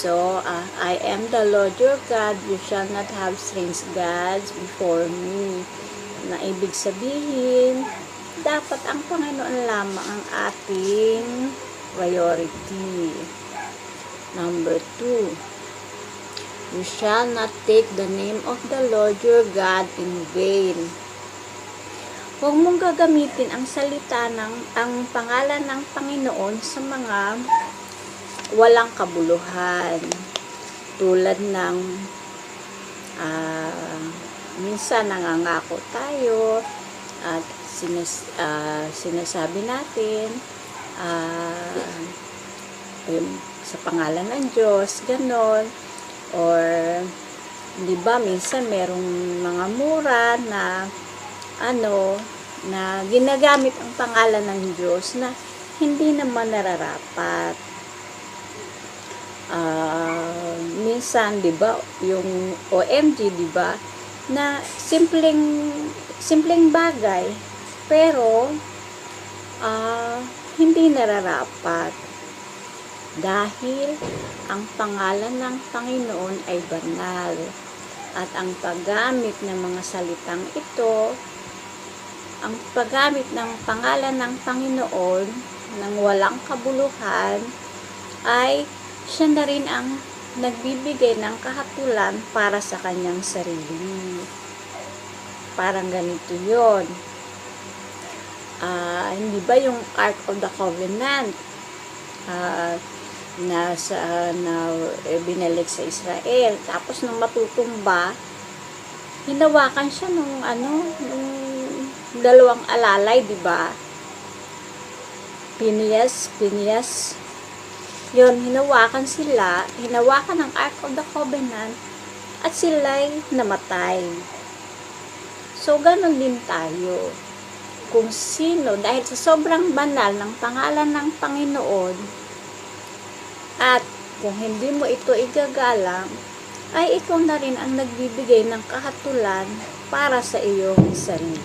So, ah, I am the Lord your God, you shall not have strange gods before me. Na ibig sabihin, dapat ang Panginoon lamang ang ating priority. Number two, you shall not take the name of the Lord your God in vain. Huwag mong gagamitin ang salita ng ang pangalan ng Panginoon sa mga walang kabuluhan. Tulad ng ah, minsan nangangako tayo at sinas, ah, sinasabi natin ah, yung sa pangalan ng Diyos, ganon. Or, di ba, minsan merong mga mura na ano, na ginagamit ang pangalan ng Diyos na hindi naman nararapat. Ah, minsan, 'di ba, yung OMG, 'di ba, na simpleng simpleng bagay pero ah, hindi nararapat. Dahil ang pangalan ng Panginoon ay banal at ang paggamit ng mga salitang ito ang paggamit ng pangalan ng Panginoon ng walang kabuluhan ay siya na rin ang nagbibigay ng kahatulan para sa kanyang sarili. Parang ganito yon. Ah, hindi ba yung Ark of the Covenant ah, na sa na eh, binalik sa Israel tapos nung matutumba hinawakan siya nung ano nung dalawang alalay di ba Phineas Phineas yun hinawakan sila hinawakan ng Ark of the Covenant at sila'y namatay so ganon din tayo kung sino dahil sa sobrang banal ng pangalan ng Panginoon at kung hindi mo ito igagalang ay ikaw na rin ang nagbibigay ng kahatulan para sa iyong sarili.